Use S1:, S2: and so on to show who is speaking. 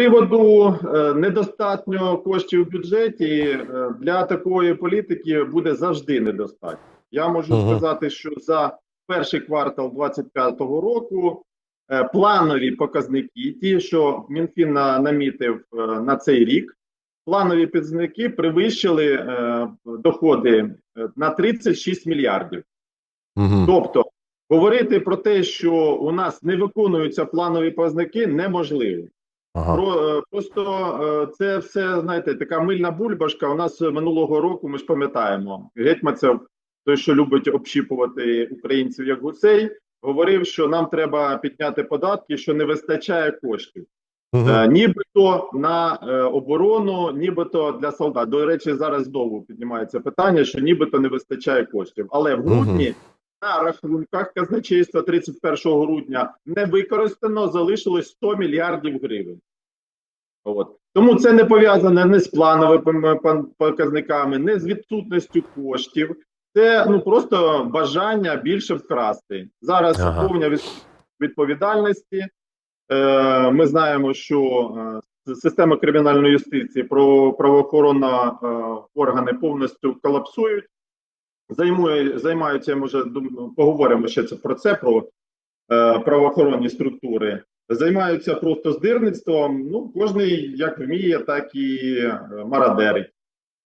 S1: приводу е, недостатньо коштів в бюджеті е, для такої політики буде завжди недостатньо. Я можу
S2: Мгм.
S1: сказати, що за перший квартал 2025 року е, планові показники, ті, що Мінфін на- намітив на цей рік, планові показники перевищили доходи на 36 мільярдів.
S2: Угу.
S1: Тобто говорити про те, що у нас не виконуються планові показники, неможливо.
S2: Ага.
S1: Про, е, просто е, це все, знаєте, така мильна бульбашка. У нас минулого року, ми ж пам'ятаємо, Гетьманцев, той, що любить общіпувати українців як гусей, говорив, що нам треба підняти податки, що не вистачає коштів.
S2: Угу.
S1: Нібито на е, оборону, нібито для солдат. До речі, зараз знову піднімається питання, що нібито не вистачає коштів. Але в грудні на рахунках казначейства 31 грудня не використано, залишилось 100 мільярдів гривень. От. Тому це не пов'язане не з плановими показниками, не з відсутністю коштів. Це ну просто бажання більше вкрасти. Зараз
S2: Ага.
S1: повня відповідальності. Е, ми знаємо, що е, система кримінальної юстиції про правоохоронні е, органи повністю колапсують. Займує, займаються, може, поговоримо ще це про це, про е, правоохоронні структури. Займаються просто здирництвом. Ну, кожний як вміє, так і е, мародерить.